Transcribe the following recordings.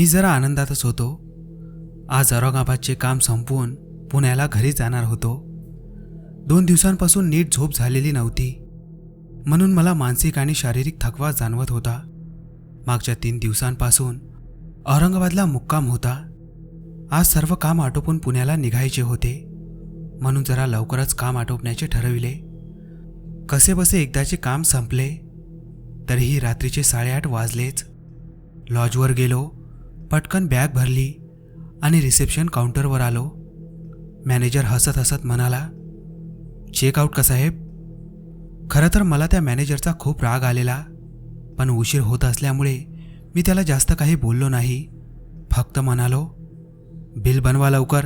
मी जरा आनंदातच होतो. आज औरंगाबादचे काम संपवून पुण्याला घरी जाणार होतो. दोन दिवसांपासून नीट झोप झालेली नव्हती. म्हणून मला मानसिक आणि शारीरिक थकवा जाणवत होता. मागच्या तीन दिवसांपासून औरंगाबादला मुक्काम होता. आज सर्व काम आटोपून पुण्याला निघायचे होते. म्हणून जरा लवकरच काम आटोपण्याचे ठरविले. कसेबसे एकदाचे काम संपले. तरीही रात्रीचे साडेआठ वाजलेच. लॉजवर गेलो. पटकन बॅग भरली आणि रिसेप्शन काउंटरवर आलो. मॅनेजर हसत हसत म्हणाला चेकआउट का साहेब? खरं तर मला त्या मॅनेजरचा खूप राग आलेला पण उशीर होत असल्यामुळे मी त्याला जास्त काही बोललो नाही. फक्त म्हणालो बिल बनवा लवकर.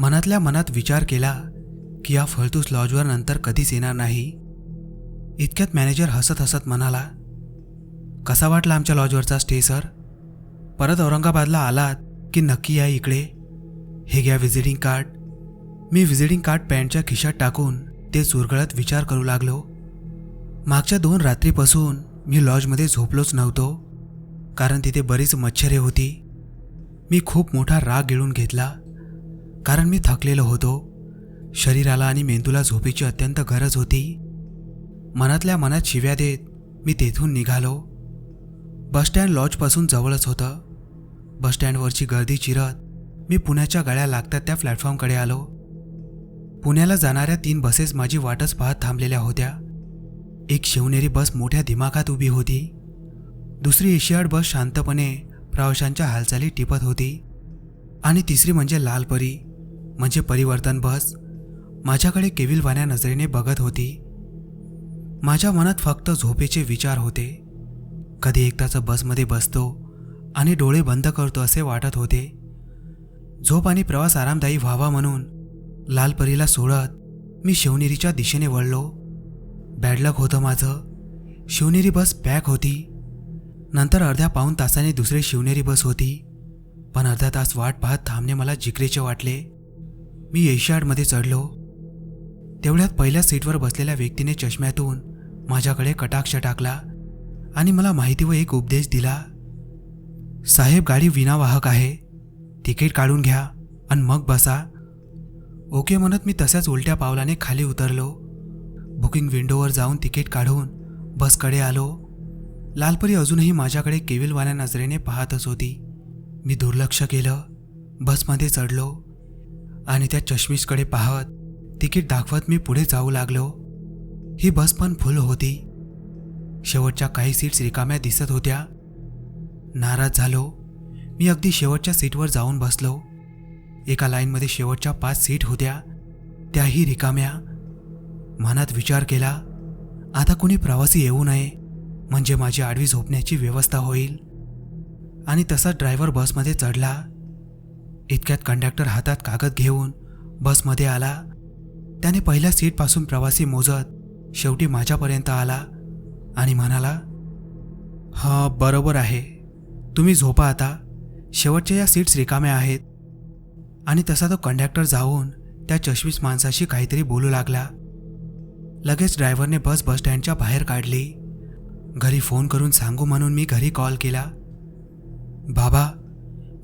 मनातल्या मनात विचार केला की या फळतूस लॉजवर नंतर कधीच येणार नाही. इतक्यात मॅनेजर हसत हसत म्हणाला कसा वाटला आमच्या लॉजवरचा स्टे सर? परत औरंगाबादला आलात की नक्की या इकडे? हे घ्या व्हिजिटिंग कार्ड मी व्हिजिटिंग कार्ड पॅन्टच्या खिशात टाकून ते चुरगळत विचार करू लागलो. मागच्या दोन रात्रीपासून मी लॉजमध्ये झोपलोच नव्हतो कारण तिथे बरीच मच्छरे होती. मी खूप मोठा राग गिळून घेतला कारण मी थकलेलो होतो. शरीराला आणि मेंदूला झोपेची अत्यंत गरज होती. मनातल्या मनात शिव्या देत मी तेथून निघालो. बसस्टँड लॉजपासून जवळच होतं. बसस्टँडवरची गर्दी चिरत मी पुण्याच्या गाड्या लागतात त्या प्लॅटफॉर्मकडे आलो. पुण्याला जाणाऱ्या तीन बसेस माझी वाटच पाहत थांबलेल्या होत्या. एक शिवनेरी बस मोठ्या दिमाखात उभी होती. दुसरी एशियाड बस शांतपणे प्रवाशांच्या हालचाली टिपत होती. आणि तिसरी म्हणजे लालपरी म्हणजे परिवर्तन बस माझ्याकडे केविलवाण्या नजरेने बघत होती. माझ्या मनात फक्त झोपेचे विचार होते. कधी एकदाचं बसमध्ये बसतो आणि डोळे बंद करतो असे वाटत होते. झोप आणि प्रवास आरामदायी व्हावा म्हणून लालपरीला सोडत मी शिवनेरीच्या दिशेने वळलो. बॅडलक होतं माझं. शिवनेरी बस पॅक होती. नंतर अर्ध्या पाऊण तासाने दुसरी शिवनेरी बस होती. पण अर्धा तास वाट पाहत थांबणे मला जिकरीचे वाटले. मी एशियाडमध्ये चढलो. तेवढ्यात पहिल्या सीटवर बसलेल्या व्यक्तीने चष्म्यातून माझ्याकडे कटाक्ष टाकला आणि मला माहिती व एक उपदेश दिला. साहेब गाडी विनावाहक आहे. तिकीट काढून घ्या आणि मग बसा. ओके म्हणत मी तशाच उलट्या पावलाने खाली उतरलो. बुकिंग विंडोवर जाऊन तिकीट काढून बसकडे आलो. लालपरी अजूनही माझ्याकडे केविलवाल्या नजरेने पाहतच होती. मी दुर्लक्ष केलं. बसमध्ये चढलो. आणि त्या चष्मीसकडे पाहत तिकीट दाखवत मी पुढे जाऊ लागलो. ही बस पण फुल होती. शेवटच्या काही सीट्स रिकाम्या दिसत होत्या. नाराज झालो. मी अगदी शेवटच्या सीटवर जाऊन बसलो. एका लाईनमध्ये शेवटच्या पाच सीट होत्या. त्याही रिकाम्या. मनात विचार केला आता कोणी प्रवासी येऊ नये म्हणजे माझी आडवी झोपण्याची व्यवस्था होईल. आणि तसाच ड्रायव्हर बसमध्ये चढला. इतक्यात कंडक्टर हातात कागद घेऊन बसमध्ये आला. त्याने पहिल्या सीटपासून प्रवासी मोजत शेवटी माझ्यापर्यंत आला आणि म्हणाला हा बरोबर आहे. तुम्ही झोपा आता. शेवटच्या या सीट्स रिकाम्या आहेत. आणि तसा तो कंडक्टर जाऊन त्या चष्मीस माणसाशी काहीतरी बोलू लागला. लगेच ड्रायव्हरने बस बस स्टँडच्या बाहेर काढली. घरी फोन करून सांगू म्हणून मी घरी कॉल केला. बाबा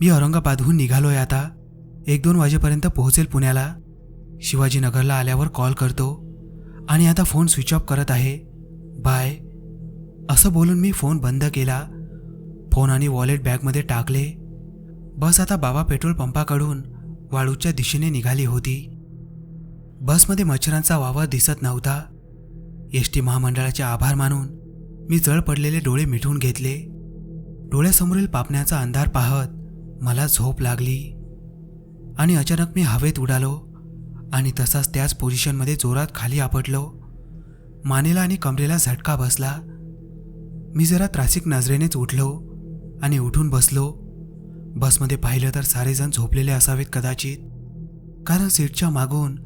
मी औरंगाबादहून निघालोय आता. एक दोन वाजेपर्यंत पोहोचेल पुण्याला. शिवाजीनगरला आल्यावर कॉल करतो. आणि आता फोन स्विच ऑफ करत आहे. बाय. असं बोलून मी फोन बंद केला. फोन आणि वॉलेट बॅगमध्ये टाकले. बस आता बाबा पेट्रोल पंपाकडून वाळूच्या दिशेने निघाली होती. बसमध्ये मच्छरांचा वावर दिसत नव्हता. एस टी महामंडळाचे आभार मानून मी जळ पडलेले डोळे मिठून घेतले. डोळ्यासमोरील पापण्याचा अंधार पाहत मला झोप लागली. आणि अचानक मी हवेत उडालो आणि तसाच त्याच पोझिशनमध्ये जोरात खाली आपटलो. मानेला आणि कमरेला झटका बसला. मी जरा त्रासिक नजरेनेच उठलो. आणि उठून बसलो. बसमध्ये पाहिलं तर सारेजण झोपलेले असावेत कदाचित. कारण सीटच्या मागून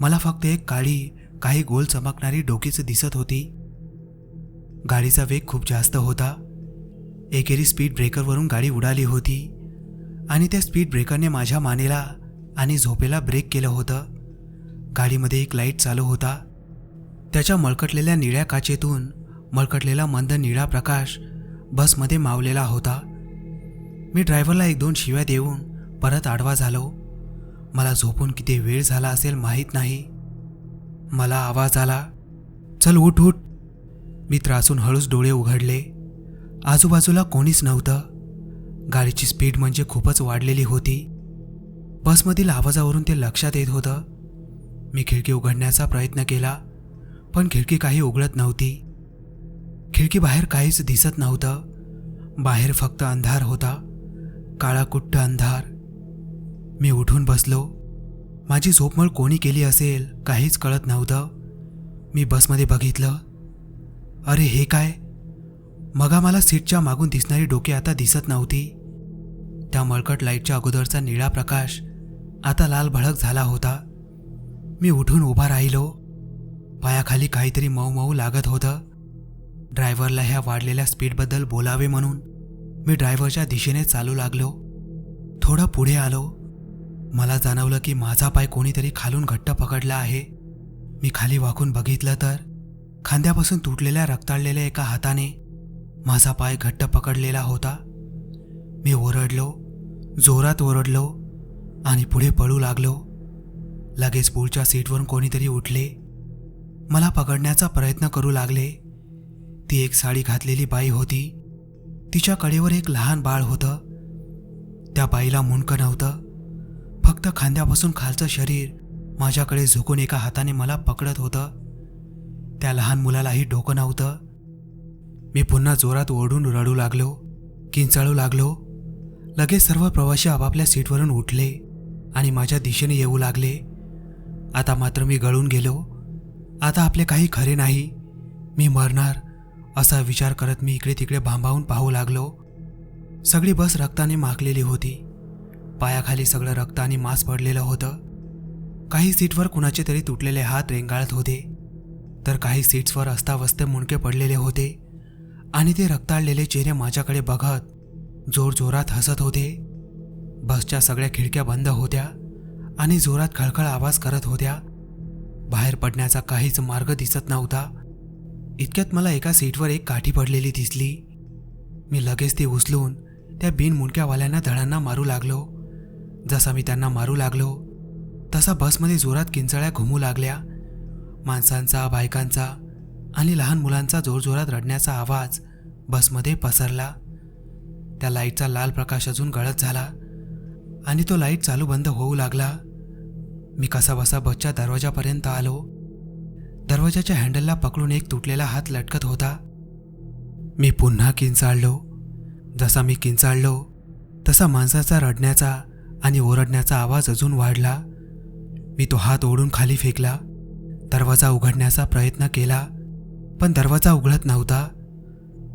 मला फक्त एक काळी काही गोल चमकणारी डोकीच दिसत होती. गाडीचा वेग खूप जास्त होता. एकेरी स्पीड ब्रेकरवरून गाडी उडाली होती. आणि त्या स्पीड ब्रेकरने माझ्या मानेला आणि झोपेला ब्रेक केलं होतं. गाडीमध्ये एक लाइट चालू होता. त्याच्या मळकटलेल्या निळ्या काचेतून मळकटलेला मंद निळा प्रकाश बसमध्ये मावलेला होता. मी ड्रायव्हरला एक दोन शिव्या देऊन परत आडवा झालो. मला झोपून किती वेळ झाला असेल माहीत नाही. मला आवाज आला चल उठ उठ. मी त्रासून हळूच डोळे उघडले. आजूबाजूला कोणीच नव्हतं. गाडीची स्पीड म्हणजे खूपच वाढलेली होती. बसमधील आवाजावरून ते लक्षात येत होतं. मी खिडकी उघडण्याचा प्रयत्न केला पण खिडकी काही उघडत नव्हती. खिडकी बाहेर काहीच दिसत नव्हतं. बाहेर फक्त अंधार होता. काळाकुट्ट अंधार. मी उठून बसलो. माझी झोपमळ कोणी केली असेल काहीच कळत नव्हतं. मी बसमध्ये बघितलं. अरे हे काय? मगा मला सीटच्या मागून दिसणारी डोके आता दिसत नव्हती. त्या मळकट लाईटच्या अगोदरचा निळा प्रकाश आता लाल भडक झाला होता. मी उठून उभा राहिलो. पायाखाली काहीतरी मऊ मऊ लागत होतं. ड्रायव्हरला ह्या वाढलेल्या स्पीडबद्दल बोलावे म्हणून मी ड्रायव्हरच्या दिशेने चालू लागलो. थोडं पुढे आलो. मला जाणवलं की माझा पाय कोणीतरी खालून घट्ट पकडला आहे. मी खाली वाकून बघितलं तर खांद्यापासून तुटलेल्या रक्ताळलेल्या एका हाताने माझा पाय घट्ट पकडलेला होता. मी ओरडलो जोरात ओरडलो आणि पुढे पळू लागलो. लगेच पुढच्या सीटवरून कोणीतरी उठले. मला पकडण्याचा प्रयत्न करू लागले. ती एक साडी घातलेली बाई होती. तिच्या कडेवर एक लहान बाळ होतं. त्या बाईला मुंडकं नव्हतं. फक्त खांद्यापासून खालचं शरीर माझ्याकडे झुकून एका हाताने मला पकडत होतं. त्या लहान मुलालाही डोकं नव्हतं. मी पुन्हा जोरात ओढून रडू लागलो किंचाळू लागलो. लगेच सर्व प्रवासी आपापल्या सीटवरून उठले आणि माझ्या दिशेने येऊ लागले. आता मात्र मी गळून गेलो. आता आपले काही खरे नाही. मी मरणार. असा विचार करत मी इकडे तिकडे भांबावून पाहू लागलो. सगळी बस रक्ताने माखलेली होती. पायाखाली सगळं रक्त आणि मांस पडलेलं होतं. काही सीटवर कुणाचे तरी तुटलेले हात रेंगाळत होते. तर काही सीट्सवर अस्तावस्त मुंडके पडलेले होते. आणि ते रक्ताळलेले चेहरे माझ्याकडे बघत जोरजोरात हसत होते. बसच्या सगळ्या खिडक्या बंद होत्या आणि जोरात खळखळ आवाज करत होत्या. बाहेर पडण्याचा काहीच मार्ग दिसत नव्हता. इतक्यात मला एका सीटवर एक काठी पडलेली दिसली. मी लगेच ती उचलून त्या बिनमुंडक्यावाल्यांना धडांना मारू लागलो. जसा मी त्यांना मारू लागलो तसा बसमध्ये जोरात किंचळ्या घुमू लागल्या. माणसांचा बायकांचा आणि लहान मुलांचा जोरजोरात रडण्याचा आवाज बसमध्ये पसरला. त्या लाईटचा लाल प्रकाश अजून गळत झाला आणि तो लाइट चालू बंद होऊ लागला. मी कसा बसा बसच्या दरवाजापर्यंत आलो. दरवाजाच्या हँडलला पकडून एक तुटलेला हात लटकत होता. मी पुन्हा किंचाळलो. जसा मी किंचाळलो तसा माणसाचा रडण्याचा आणि ओरडण्याचा आवाज अजून वाढला. मी तो हात ओढून खाली फेकला. दरवाजा उघडण्याचा प्रयत्न केला पण दरवाजा उघडत नव्हता.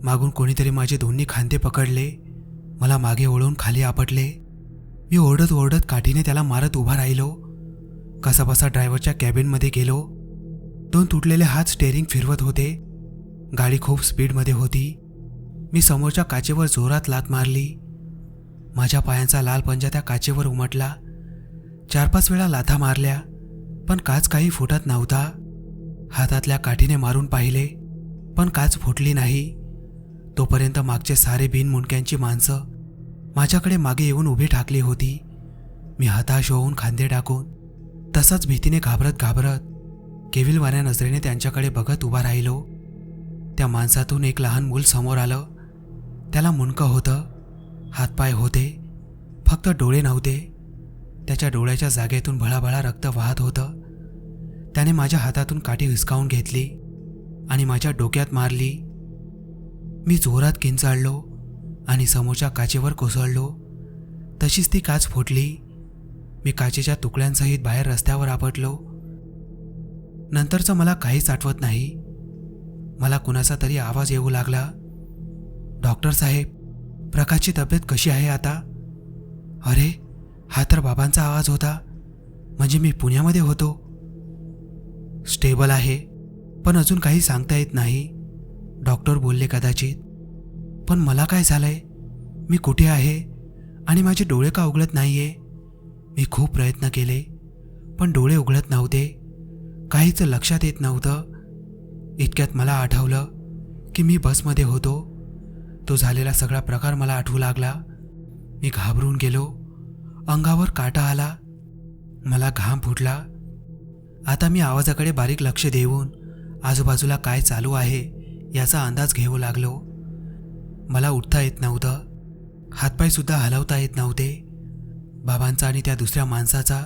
मागून कोणीतरी माझे दोन्ही खांदे पकडले मला मागे ओढून खाली आपटले. मी ओरडत ओरडत काठीने त्याला मारत उभा राहिलो. कसाबसा ड्रायव्हरच्या कॅबिनमध्ये गेलो. दोन तुटलेले हात स्टेअरिंग फिरवत होते. गाडी खूप स्पीडमध्ये होती. मी समोरच्या काचेवर जोरात लात मारली. माझ्या पायांचा लाल पंजा त्या काचेवर उमटला. चार पाच वेळा लाथा मारल्या पण काच काही फुटत नव्हता. हातातल्या काठीने मारून पाहिले पण काच फुटली नाही. तोपर्यंत मागचे सारे बिनमुंडक्यांची माणसं माझ्याकडे मागे येऊन उभी ठाकली होती. मी हताश होऊन खांदे टाकून तसाच भीतीने घाबरत घाबरत केविलवाऱ्या नजरेने त्यांच्याकडे बघत उभा राहिलो. त्या माणसातून एक लहान मूल समोर आलं. त्याला मुंडकं होतं. हातपाय होते. फक्त डोळे नव्हते. त्याच्या डोळ्याच्या जागेतून भळाभळा रक्त वाहत होतं. त्याने माझ्या हातातून काठी हिसकावून घेतली आणि माझ्या डोक्यात मारली. मी जोरात किंचाळलो आणि समोरच्या काचेवर कोसळलो. तशीच ती काच फुटली. मी काचेच्या तुकड्यांसहित बाहेर रस्त्यावर आपटलो. नंतरचं मला काहीच आठवत नाही. मला कुणाचा तरी आवाज येऊ लागला. डॉक्टर साहेब प्रकाशची तब्येत कशी आहे आता? अरे हा तर बाबांचा आवाज होता. म्हणजे मी पुण्यामध्ये होतो. स्टेबल आहे पण अजून काही सांगता येत नाही. डॉक्टर बोलले कदाचित पण मला काय झालंय? मी कुठे आहे? आणि माझे डोळे का उघडत नाहीये? मी खूप प्रयत्न केले पण डोळे उघडत नव्हते. काहीच लक्षात येत नव्हतं. इतक्यात मला आठवलं की मी बसमध्ये होतो. तो झालेला सगळा प्रकार मला आठवू लागला. मी घाबरून गेलो. अंगावर काटा आला. मला घाम फुटला. आता मी आवाजाकडे बारीक लक्ष देऊन आजूबाजूला काय चालू आहे याचा अंदाज घेऊ लागलो. मला उठता येत नव्हतं. हातपायसुद्धा हलवता येत नव्हते. बाबांचा आणि त्या दुसऱ्या माणसाचा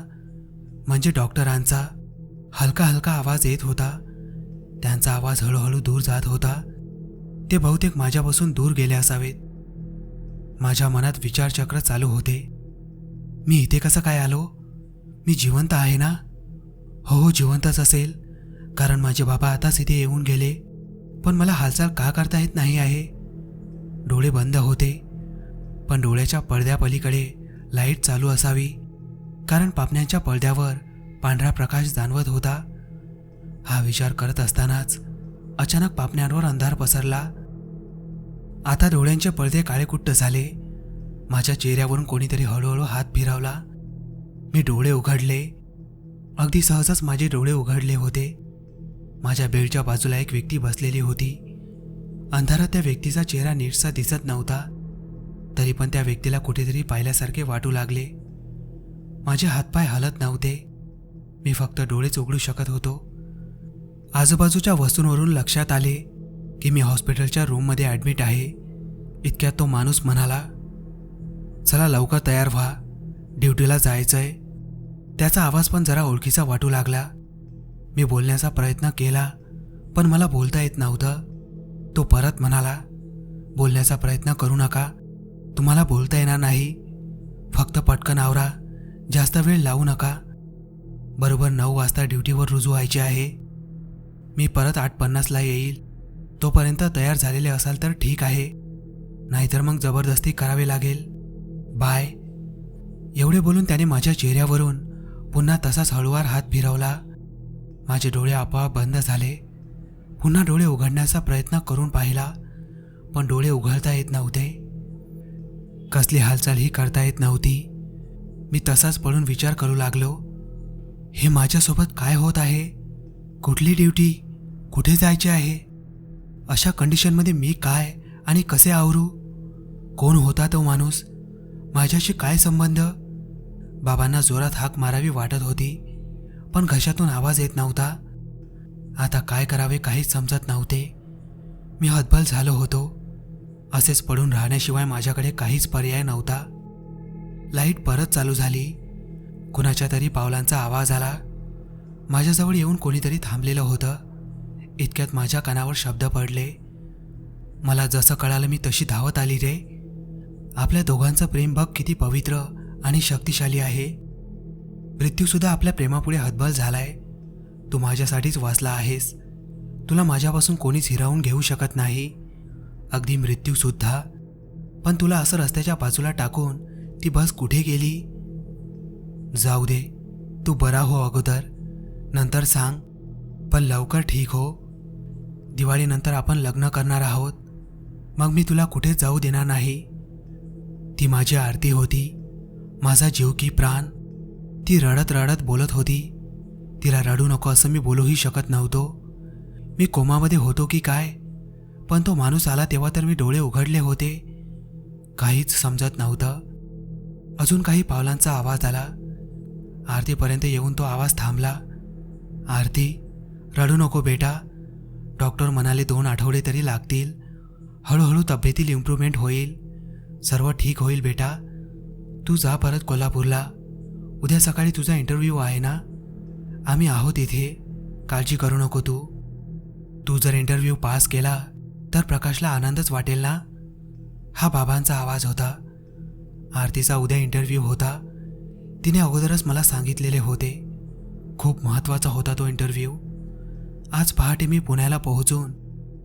म्हणजे डॉक्टरांचा हलका हलका आवाज येत होता. त्यांचा आवाज हळूहळू दूर जात होता. ते बहुतेक माझ्यापासून दूर गेले असावेत. माझ्या मनात विचारचक्र चालू होते. मी इथे कसं काय आलो? मी जिवंत आहे ना? हो हो जिवंतच असेल. कारण माझे बाबा आताच इथे येऊन गेले. पण मला हालचाल का करता येत नाही आहे? डोळे बंद होते. पण डोळ्याच्या पडद्यापलीकडे लाइट चालू असावी. कारण पापण्यांच्या पडद्यावर पांढरा प्रकाश जाणवत होता. हा विचार करत असतानाच अचानक पापण्यांवर अंधार पसरला. आता डोळ्यांचे पडदे काळेकुट्ट झाले. माझ्या चेहऱ्यावरून कोणीतरी हळूहळू हात फिरवला. मी डोळे उघडले. अगदी सहजच माझे डोळे उघडले होते. माझ्या बेडच्या बाजूला एक व्यक्ती बसलेली होती. अंधारात त्या व्यक्तीचा चेहरा नीटसा दिसत नव्हता. तरी पण त्या व्यक्तीला कुठेतरी पाहिल्यासारखे वाटू लागले. माझे हातपाय हलत नव्हते. मी फक्त डोळेच उघडू शकत होतो. आजूबाजूच्या वस्तूंवरून लक्षात आले की मी हॉस्पिटलच्या रूममध्ये ॲडमिट आहे. इतक्यात तो माणूस म्हणाला चला लवकर तयार व्हा. ड्युटीला जायचं आहे त्याचा आवाज पण जरा ओळखीचा वाटू लागला. मी बोलण्याचा प्रयत्न केला पण मला बोलता येत नव्हतं. तो परत म्हणाला बोलण्याचा प्रयत्न करू नका. तुम्हाला बोलता येणार नाही. फक्त पटकन आवरा. जास्त वेळ लावू नका. बरोबर नऊ वाजता ड्युटीवर रुजू व्हायचे आहे. मी परत आठ पन्नासला येईल. तोपर्यंत तयार झालेले असाल तर ठीक आहे. नाहीतर मग जबरदस्ती करावी लागेल. बाय. एवढे बोलून त्याने माझ्या चेहऱ्यावरून पुन्हा तसाच हळूवार हात फिरवला. माझे डोळे आपोआप बंद झाले. पुन्हा डोळे उघडण्याचा प्रयत्न करून पाहिला पण डोळे उघडता येत नव्हते. कसली हालचालही करता येत नव्हती. मी तसाच पडून विचार करू लागलो. हे माझ्यासोबत काय होत आहे? कुठली ड्युटी? कुठे जायचे आहे? अशा कंडिशनमध्ये मी काय आणि कसे आवरू? कोण होता तो माणूस? माझ्याशी काय संबंध? बाबांना जोरात हाक मारावी वाटत होती पण घशातून आवाज येत नव्हता. आता काय करावे काहीच समजत नव्हते. मी हतबल झालो होतो. असेच पडून राहण्याशिवाय माझ्याकडे काहीच पर्याय नव्हता. लाइट परत चालू झाली. कुणाच्या तरी पावलांचा आवाज आला. माझ्याजवळ येऊन कोणीतरी थांबलेलं होतं. इतक्यात माझ्या कानावर शब्द पडले. मला जसं कळालं मी तशी धावत आली रे. आपल्या दोघांचं प्रेम बघ किती पवित्र आणि शक्तिशाली आहे. मृत्यूसुद्धा आपल्या प्रेमापुढे हतबल झालाय. तू माझ्यासाठीच वाचला आहेस. तुला माझ्यापासून कोणीच हिरावून घेऊ शकत नाही. अगदी मृत्यूसुद्धा. पण तुला असं रस्त्याच्या बाजूला टाकून ती बस कुठे गेली? जाऊ दे तू बरा हो अगोदर. नंतर सांग पण लवकर ठीक हो. दिवाळीनंतर आपण लग्न करणार आहोत. मग मी तुला कुठे जाऊ देणार नाही? ती माझी आरती होती. माझा जीव की प्राण. ती रडत रडत बोलत होती. तिला रडू नको असं मी बोलूही शकत नव्हतो. मी कोमामध्ये होतो की काय? पण तो माणूस आला तेव्हा तर मी डोळे उघडले होते. काहीच समजत नव्हतं. अजून काही पावलांचा आवाज आला. आरतीपर्यंत येऊन तो आवाज थांबला. आरती रडू नको बेटा. डॉक्टर म्हणाले दोन आठवडे तरी लागतील. हळूहळू तब्येतील इम्प्रूव्हमेंट होईल. सर्व ठीक होईल बेटा. तू जा परत कोल्हापूरला. उद्या सकाळी तुझा इंटरव्ह्यू आहे ना? आम्ही आहोत इथे. काळजी करू नको तू. तू जर इंटरव्ह्यू पास केला तर प्रकाशला आनंदच वाटेल ना? हा बाबांचा आवाज होता. आरतीचा उद्या इंटरव्ह्यू होता. तिने अगोदरच मला सांगितलेले होते. खूप महत्त्वाचा होता तो इंटरव्ह्यू आज पहाटे मी पुण्याला पोहोचून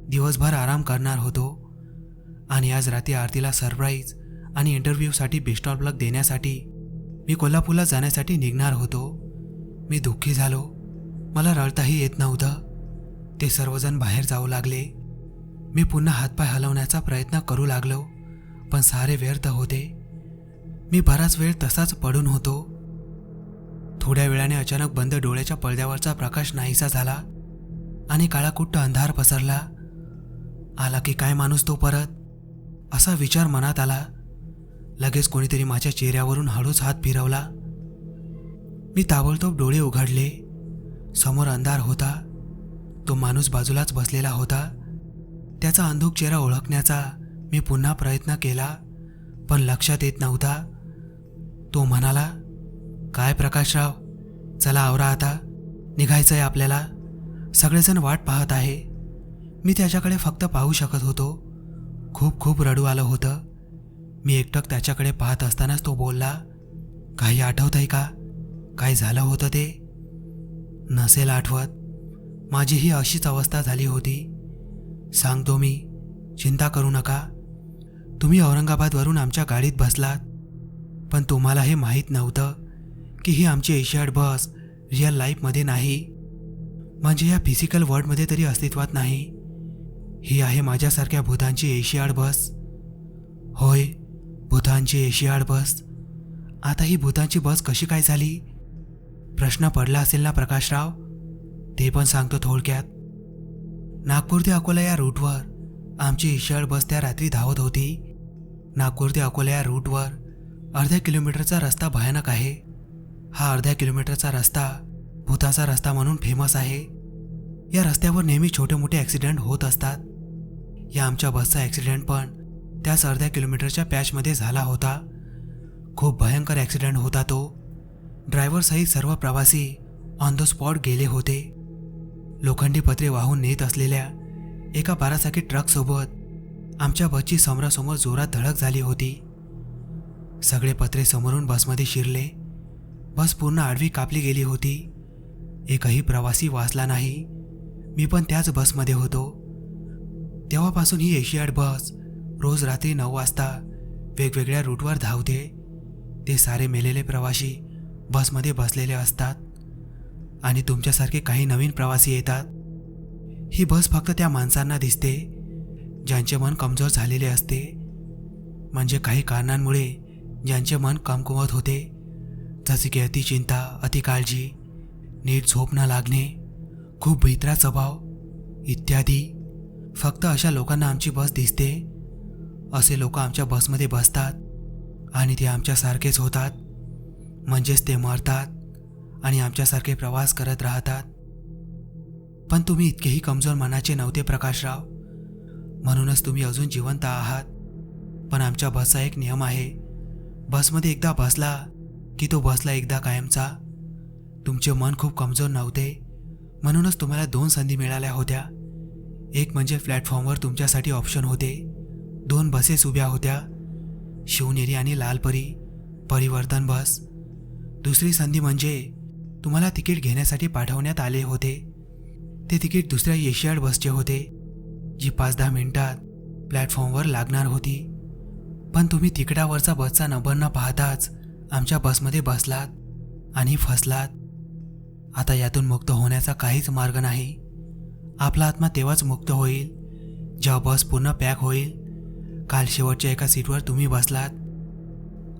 दिवसभर आराम करणार होतो. आणि आज रात्री आरतीला सरप्राईज आणि इंटरव्ह्यूसाठी बेस्ट प्लग देण्यासाठी मी कोल्हापूरला जाण्यासाठी निघणार होतो. मी दुःखी झालो. मला रळताही येत नव्हतं. ते सर्वजण बाहेर जाऊ लागले. मी पुन्हा हातपाय हलवण्याचा प्रयत्न करू लागलो पण सारे व्यर्थ होते. मी बराच वेळ तसाच पडून होतो. थोड्या वेळाने अचानक बंद डोळ्याच्या पडद्यावरचा प्रकाश नाहीसा झाला आणि काळाकुट्ट अंधार पसरला. आला की काय माणूस तो परत? असा विचार मनात आला. लगेच कोणीतरी माझ्या चेहऱ्यावरून हळूच हात फिरवला. मी ताबडतोब डोळे उघडले. समोर अंधार होता. तो माणूस बाजूलाच बसलेला होता. त्याचा अंधुक चेहरा ओळखण्याचा मी पुन्हा प्रयत्न केला पण लक्षात येत नव्हता. तो म्हणाला काय प्रकाशराव चला आवरा आता. निघायचं आहे आपल्याला. सगळेजण वाट पाहत आहे. मी त्याच्याकडे फक्त पाहू शकत होतो. खूप खूप रडू आलं होतं. मी एकटक त्याच्याकडे पाहत असतानाच तो बोलला काही आठवत आहे का? काय झालं होतं ते? नसेल आठवत. माझी ही अशीच अवस्था झाली होती. सांगतो मी चिंता करू नका. तुम्ही औरंगाबादवरून आमच्या गाडीत बसलात. पण तुम्हाला हे माहीत नव्हतं की ही आमची एशियाड बस रिअल लाईफमध्ये नाही. म्हणजे या फिजिकल वर्ल्डमध्ये तरी अस्तित्वात नाही. ही आहे माझ्यासारख्या भूतांची एशियाड बस. होय भूतांची एशियाड बस. आता ही भूतांची बस कशी काय झाली? प्रश्न पडला असेल ना प्रकाशराव? ते पण सांगतो थोडक्यात. नागपूर ते अकोला या रूटवर आमची एशियाड बस त्या रात्री धावत होती. नागपूर ते अकोला या रूटवर अर्ध्या किलोमीटरचा रस्ता भयानक आहे. हा अर्ध्या किलोमीटरचा रस्ता भूताचा रस्ता म्हणून फेमस आहे. या रस्त्यावर नेहमी छोटे मोठे ॲक्सिडेंट होत असतात. या आमच्या बसचा ॲक्सिडेंट पण त्याच अर्ध्या किलोमीटरच्या पॅचमध्ये झाला होता. खूप भयंकर ॲक्सिडेंट होता तो. ड्रायव्हरसहित सर्व प्रवासी ऑन द स्पॉट गेले होते. लोखंडी पत्रे वाहून नेत असलेल्या एका बारासाकी ट्रकसोबत आमच्या बसची समोरासमोर जोरात धडक झाली होती. सगळे पत्रे समोरून बसमध्ये शिरले. बस पूर्ण आडवी कापली गेली होती. एकही प्रवासी वाचला नाही. मी पण त्याच बसमध्ये होतो. तेव्हापासून ही एशियाड बस रोज रात्री नऊ वाजता वेगवेगळ्या रूटवर धावते. ते सारे मेलेले प्रवासी बसमध्ये बसलेले असतात. आणि तुमच्यासारखे काही नवीन प्रवासी येतात. ही बस फक्त त्या माणसांना दिसते ज्यांचे मन कमजोर झालेले असते. म्हणजे काही कारणांमुळे ज्यांचे मन कमकुवत होते. जसे की अतिचिंता अतिकाळजी नीट झोप न लागणे खूप भित्रा स्वभाव इत्यादी. फक्त अशा लोकांना आमची बस दिसते. असे लोक आमच्या बसमध्ये बसतात आणि ते आमच्यासारखेच होतात. म्हणजेच ते मरतात आणि आमच्यासारखे प्रवास करत राहतात. पण तुम्ही इतकेही कमजोर मनाचे नव्हते प्रकाशराव. म्हणूनच तुम्ही अजून जिवंत आहात. पण आमच्या बसचा एक नियम आहे. बसमध्ये एकदा बसला की तो बसला एकदा कायमचा. तुमचे मन खूप कमजोर नव्हते. म्हणूनच तुम्हाला दोन संधी मिळाल्या होत्या. एक म्हणजे प्लॅटफॉर्मवर तुमच्यासाठी ऑप्शन होते. दोन बसेस उभ्या होत्या. शिवनेरी आणि लालपरी परिवर्तन बस. दुसरी संधी म्हणजे तुम्हाला तिकीट घेण्यासाठी पाठवण्यात आले होते. ते तिकीट दुसऱ्या एशियाड बसचे होते जी पाच दहा मिनिटात प्लॅटफॉर्मवर लागणार होती. पण तुम्ही तिकडावरचा बसचा नंबर न पाहताच आमच्या बसमध्ये बसलात आणि फसलात. आता यातून मुक्त होण्याचा काहीच मार्ग नाही. आपला आत्मा तेव्हाच मुक्त होईल जेव्हा बस पूर्ण पॅक होईल. काल शेवटच्या एका सीटवर तुम्ही बसलात.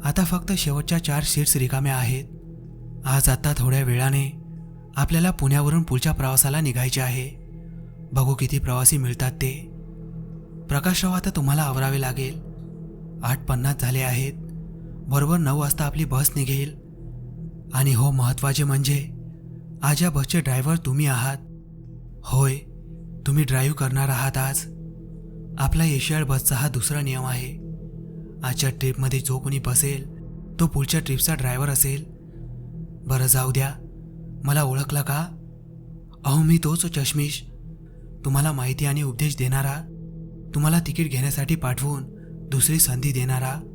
आता फक्त शेवटच्या चार सीट्स रिकाम्या आहेत. आज आता थोड्या वेळाने आपल्याला पुण्यावरून पुढच्या प्रवासाला निघायचे आहे. बघू किती प्रवासी मिळतात ते. प्रकाशराव आता तुम्हाला आवरावे लागेल. आठ पन्नास झाले आहेत. बरोबर नऊ वाजता आपली बस निघेल. आणि हो महत्त्वाचे म्हणजे आज या बसचे ड्रायव्हर तुम्ही आहात. होय तुम्ही ड्राईव्ह करणार आहात आज. आपला एशियाड बसचा हा दुसरा नियम आहे. आजच्या ट्रिपमध्ये जो कोणी बसेल तो पुढच्या ट्रिपचा ड्रायव्हर असेल. बरं जाऊ द्या मला ओळखला का? अहो मी तोच चष्मिश. तुम्हाला माहिती आणि उपदेश देणारा. तुम्हाला तिकीट घेण्यासाठी पाठवून दुसरी संधी देणारा?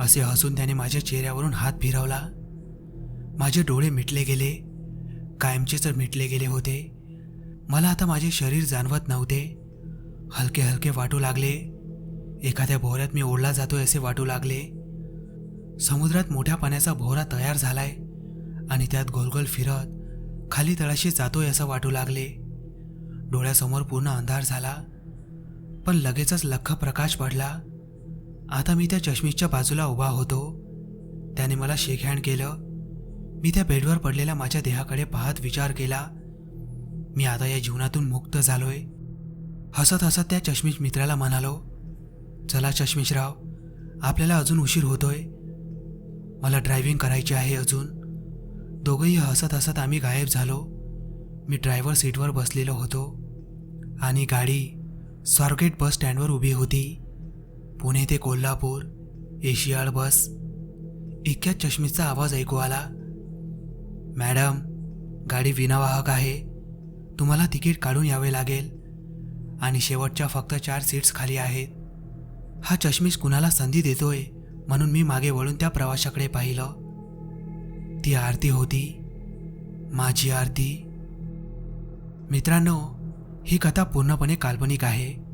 असे हसून त्याने माझ्या चेहऱ्यावरून हात फिरवला. माझे डोळे मिटले गेले. कायमचे तर मिटले गेले होते. मला आता माझे शरीर जाणवत नव्हते. हलके हलके वाटू लागले. एखाद्या भोवऱ्यात मी ओढला जातोय असे वाटू लागले. समुद्रात मोठ्या पाण्याचा भोवरा तयार झालाय आणि त्यात गोलगोल फिरत खाली तळाशी जातोय असं वाटू लागले. डोळ्यासमोर पूर्ण अंधार झाला. पण लगेचच लख्ख प्रकाश पडला. आता मी त्या चष्मीच्या बाजूला उभा होतो. त्याने मला शेक हँड केलं. मी त्या बेडवर पडलेल्या माझ्या देहाकडे पाहत विचार केला. मी आता या जीवनातून मुक्त झालोय. हसत हसत त्या चष्मीश मित्राला म्हणालो चला चष्मीशराव आपल्याला अजून उशीर होतोय. मला ड्रायव्हिंग करायची आहे अजून. दोघंही हसत हसत आम्ही गायब झालो. मी ड्रायव्हर सीटवर बसलेलो होतो. आणि गाडी स्वारगेट बस स्टँडवर उभी होती. पुणे ते कोल्हापूर एशियाड बस. इतक्यात चष्मीचा आवाज ऐकू आला. मॅडम गाडी विनावाहक आहे. तुम्हाला तिकीट काढून यावे लागेल. आणि शेवटच्या फक्त चार सीट्स खाली आहेत. हा चष्मीस कुणाला संधी देतोय म्हणून मी मागे वळून त्या प्रवाशाकडे पाहिलं. ती आरती होती. माझी आरती. मित्रांनो ही कथा पूर्णपणे काल्पनिक आहे.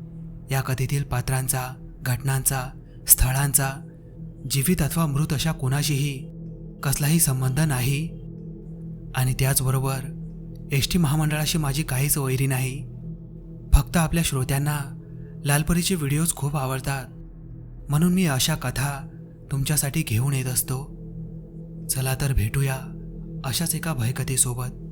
या कथेतील पात्रांचा घटनांचा स्थळांचा जीवित अथवा मृत अशा कोणाशीही कसलाही संबंध नाही. आणि त्याचबरोबर एस टी महामंडळाशी माझी काहीच वैरी नाही. फक्त आपल्या श्रोत्यांना लालपरीचे व्हिडिओज खूप आवडतात. म्हणून मी अशा कथा तुमच्यासाठी घेऊन येत असतो. चला तर भेटूया अशाच एका भयकथेसोबत.